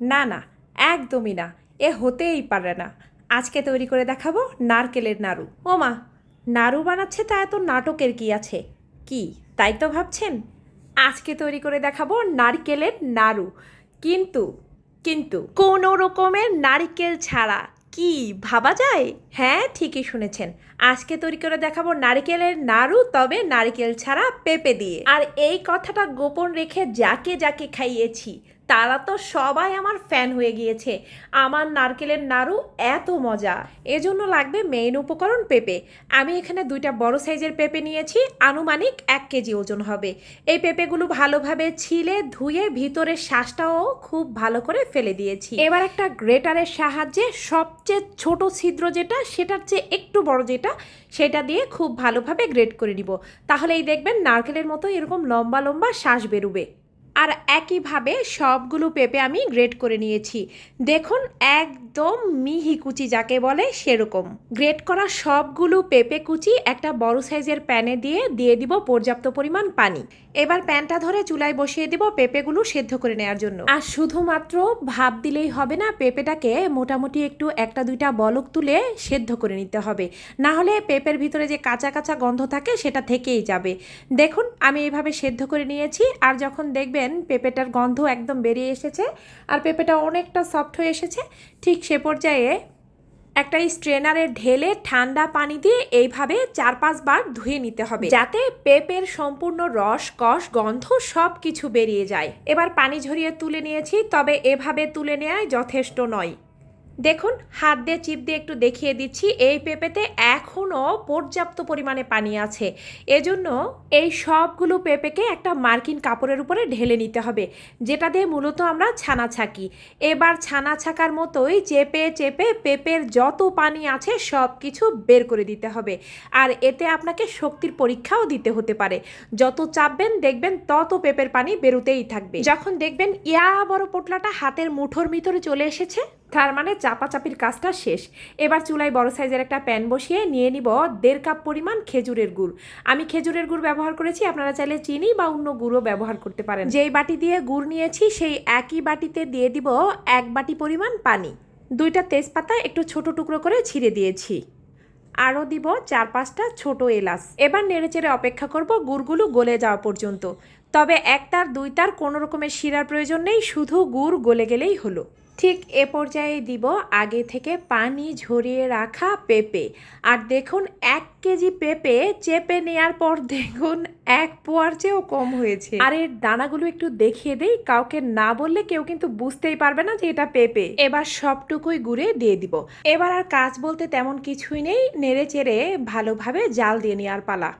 না না, একদমই না, এ হতেই পারে না। আজকে তৈরি করে দেখাবো নারকেলের নাড়ু। ও মা, নাড়ু বানাচ্ছে তা এত নাটকের কি আছে? কি, তাই তো ভাবছেন? আজকে তৈরি করে দেখাবো নারকেলের নাড়ু। কিন্তু কিন্তু কোনো রকমের নারকেল ছাড়া কি ভাবা যায়? হ্যাঁ ঠিকই শুনেছেন। আজকে তৈরি করে দেখাবো নারকেলের নাড়ু, তবে নারকেল ছাড়া পেঁপে দিয়ে। আর এই কথাটা গোপন রেখে যাকে যাকে খাইয়েছি তারা তো সবাই আমার ফ্যান হয়ে গিয়েছে। আমার নারকেলের নাড়ু এত মজা। এজন্য লাগবে মেইন উপকরণ পেঁপে। আমি এখানে দুইটা বড় সাইজের পেঁপে নিয়েছি, আনুমানিক এক কেজি ওজন হবে। এই পেঁপেগুলো ভালোভাবে ছিলে, ধুয়ে ভিতরের শ্বাসটাও খুব ভালো করে ফেলে দিয়েছি। এবার একটা গ্রেটারের সাহায্যে সবচেয়ে ছোট ছিদ্র যেটা, সেটার চেয়ে একটু বড় যেটা, সেটা দিয়ে খুব ভালোভাবে গ্রেট করে নিব। তাহলেই দেখবেন নারকেলের মতো এরকম লম্বা লম্বা শ্বাস বেরোবে। আর একইভাবে সবগুলো পেঁপে আমি গ্রেট করে নিয়েছি। দেখুন, একদম মিহি কুচি যাকে বলে সেরকম। গ্রেট করা সবগুলো পেঁপে কুচি একটা বড় সাইজের প্যানে দিয়ে দিয়ে দিব পর্যাপ্ত পরিমাণ পানি। এবার প্যানটা ধরে চুলায় বসিয়ে দিব পেঁপেগুলো সেদ্ধ করে নেওয়ার জন্য। আর শুধুমাত্র ভাপ দিলেই হবে না, পেঁপেটাকে মোটামুটি একটু একটা দুইটা বলক তুলে সেদ্ধ করে নিতে হবে। না হলে পেঁপের ভিতরে যে কাঁচা কাঁচা গন্ধ থাকে সেটা থেকেই যাবে। দেখুন, আমি এইভাবে সেদ্ধ করে নিয়েছি। আর যখন দেখবেন পেঁপেটার গন্ধ একদম বেরিয়ে এসেছে আর পেঁপেটা অনেকটা সফট হয়ে এসেছে। ঠিক সে পর্যায়ে একটা স্ট্রেনারে ঢেলে ঠান্ডা পানি দিয়ে এইভাবে চার পাঁচবার ধুয়ে নিতে হবে। যাতে পেঁপের সম্পূর্ণ রস, কষ, গন্ধ সব কিছু বেরিয়ে যায়। এবার পানি ঝরিয়ে তুলে নিয়েছি, তবে এভাবে তুলে নেওয়াই যথেষ্ট নয়। দেখুন, হাত দিয়ে, চিপ দিয়ে একটু দেখিয়ে দিচ্ছি। এই পেঁপেতে এখনও পর্যাপ্ত পরিমাণে পানি আছে। এজন্য এই সবগুলো পেঁপেকে একটা মার্কিন কাপড়ের উপরে ঢেলে নিতে হবে, যেটা দিয়ে মূলত আমরা ছানা ছাকি। এবার ছানা ছাকার মতোই চেপে চেপে পেঁপের যত পানি আছে সব কিছু বের করে দিতে হবে। আর এতে আপনাকে শক্তির পরীক্ষাও দিতে হতে পারে। যত চাপবেন, দেখবেন তত পেঁপের পানি বেরোতেই থাকবে। যখন দেখবেন, ইয়া বড় পোটলাটা হাতের মুঠোর ভিতরে চলে এসেছে, তার মানে চাপাচাপির কাজটা শেষ। এবার চুলায় বড় সাইজের একটা প্যান বসিয়ে নিয়ে নিব দেড় কাপ পরিমাণ খেজুরের গুড়। আমি খেজুরের গুড় ব্যবহার করেছি, আপনারা চাইলে চিনি বা অন্য গুঁড়ও ব্যবহার করতে পারেন। যেই বাটি দিয়ে গুড় নিয়েছি, সেই একই বাটিতে দিয়ে দিব এক বাটি পরিমাণ পানি। দুইটা তেজপাতা একটু ছোট টুকরো করে ছিঁড়ে দিয়েছি। আরও দিব চার পাঁচটা ছোট এলাচ। এবার নেড়েচেড়ে অপেক্ষা করব গুড়গুলো গলে যাওয়া পর্যন্ত। তবে একটার দুইটার কোনো রকমের শিরার প্রয়োজন নেই, শুধু গুড় গলে গেলেই হলো। ঠিক এ পর্যায়ে দিব আগে থেকে পানি ঝরিয়ে রাখা পেঁপে। আর দেখুন, এক কেজি পেঁপে চেপে নেওয়ার পর দেখুন, এক পোয়ার চেয়েও কম হয়েছে। আর এর দানাগুলো একটু দেখিয়ে দেই, কাউকে না বললে কেউ কিন্তু বুঝতেই পারবে না যে এটা পেঁপে। এবার সবটুকুই গুঁড়ে দিয়ে দিব। এবার আর কাজ বলতে তেমন কিছুই নেই, নেড়ে চেড়ে ভালোভাবে জাল দিয়ে নেওয়ার পালা।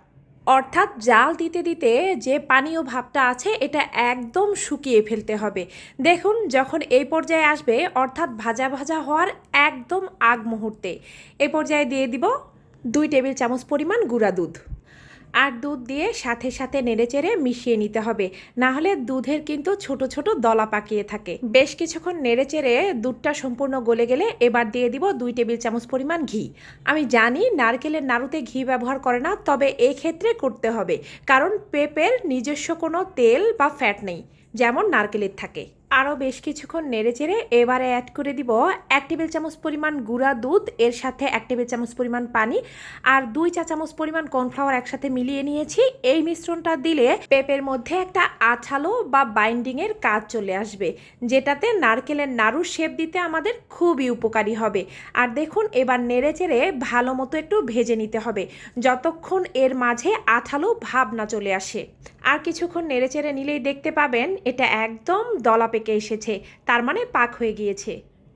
অর্থাৎ জাল দিতে দিতে যে পানীয় ভাবটা আছে, এটা একদম শুকিয়ে ফেলতে হবে। দেখুন, যখন এই পর্যায়ে আসবে, অর্থাৎ ভাজা ভাজা হওয়ার একদম আগ মুহূর্তে, এ পর্যায়ে দিয়ে দিব দুই টেবিল চামচ পরিমাণ গুঁড়া দুধ। আর দুধ দিয়ে সাথে সাথে নেড়েচেড়ে মিশিয়ে নিতে হবে। না হলে দুধের কিন্তু ছোট ছোট দলা পাকিয়ে থাকে। বেশ কিছুক্ষণ নেড়েচেড়ে দুধটা সম্পূর্ণ গলে গেলে এবার দিয়ে দিব দুই টেবিল চামচ পরিমাণ ঘি। আমি জানি নারকেলের নাড়ুতে ঘি ব্যবহার করে না, তবে এক্ষেত্রে করতে হবে। কারণ পেঁপের নিজস্ব কোনো তেল বা ফ্যাট নেই, যেমন নারকেলের থাকে। আরও বেশ কিছুক্ষণ নেড়েচেড়ে এবারে অ্যাড করে দিব এক টেবিল চামচ পরিমাণ গুঁড়া দুধ, এর সাথে এক টেবিল চামচ পরিমাণ পানি আর দুই চা চামচ পরিমাণ কর্নফ্লাওয়ার একসাথে মিলিয়ে নিয়েছি। এই মিশ্রণটা দিলে পেঁপের মধ্যে একটা আঠালো বা বাইন্ডিংয়ের কাজ চলে আসবে, যেটাতে নারকেলের নাড়ুর শেপ দিতে আমাদের খুবই উপকারী হবে। আর দেখুন, এবার নেড়ে চেড়ে ভালো মতো একটু ভেজে নিতে হবে, যতক্ষণ এর মাঝে আঠালো ভাব না চলে আসে। আর কিছুক্ষণ নেড়েচেড়ে নিলেই দেখতে পাবেন, এটা একদম দলা পেকে এসেছে, তার মানে পাক হয়ে গিয়েছে।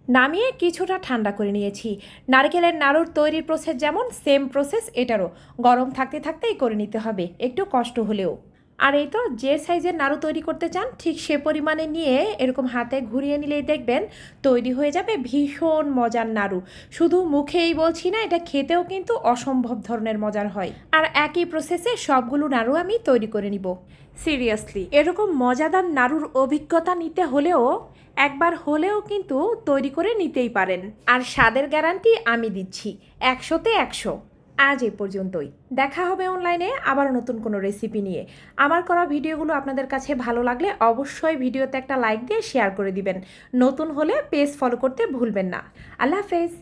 নামিয়ে কিছুটা ঠান্ডা করে নিয়েছি। নারকেলের নাড়ুর তৈরির প্রসেস যেমন সেম প্রসেস এটারও। গরম থাকতে থাকতেই করে নিতে হবে, একটু কষ্ট হলেও। আর এই তো, যে সাইজের নাড়ু তৈরি করতে চান, ঠিক সে পরিমাণে নিয়ে এরকম হাতে ঘুরিয়ে নিলেই দেখবেন, তৈরি হয়ে যাবে ভীষণ মজার নাড়ু। শুধু মুখেই বলছি না, এটা খেতেও কিন্তু অসম্ভব ধরনের মজার হয়। আর একই প্রসেসে সবগুলো নাড়ু আমি তৈরি করে নিব। সিরিয়াসলি এরকম মজাদার নাড়ুর অভিজ্ঞতা নিতে হলেও একবার হলেও কিন্তু তৈরি করে নিতেই পারেন। আর স্বাদের গ্যারান্টি আমি দিচ্ছি, একশোতে একশো। আজ এ পর্যন্তই। দেখা হবে অনলাইনে আবার নতুন কোনো রেসিপি নিয়ে। আমার করা ভিডিওগুলো আপনাদের কাছে ভালো লাগলে অবশ্যই ভিডিওতে একটা লাইক দিয়ে শেয়ার করে দিবেন। নতুন হলে পেজ ফলো করতে ভুলবেন না। আল্লাহ হাফেজ।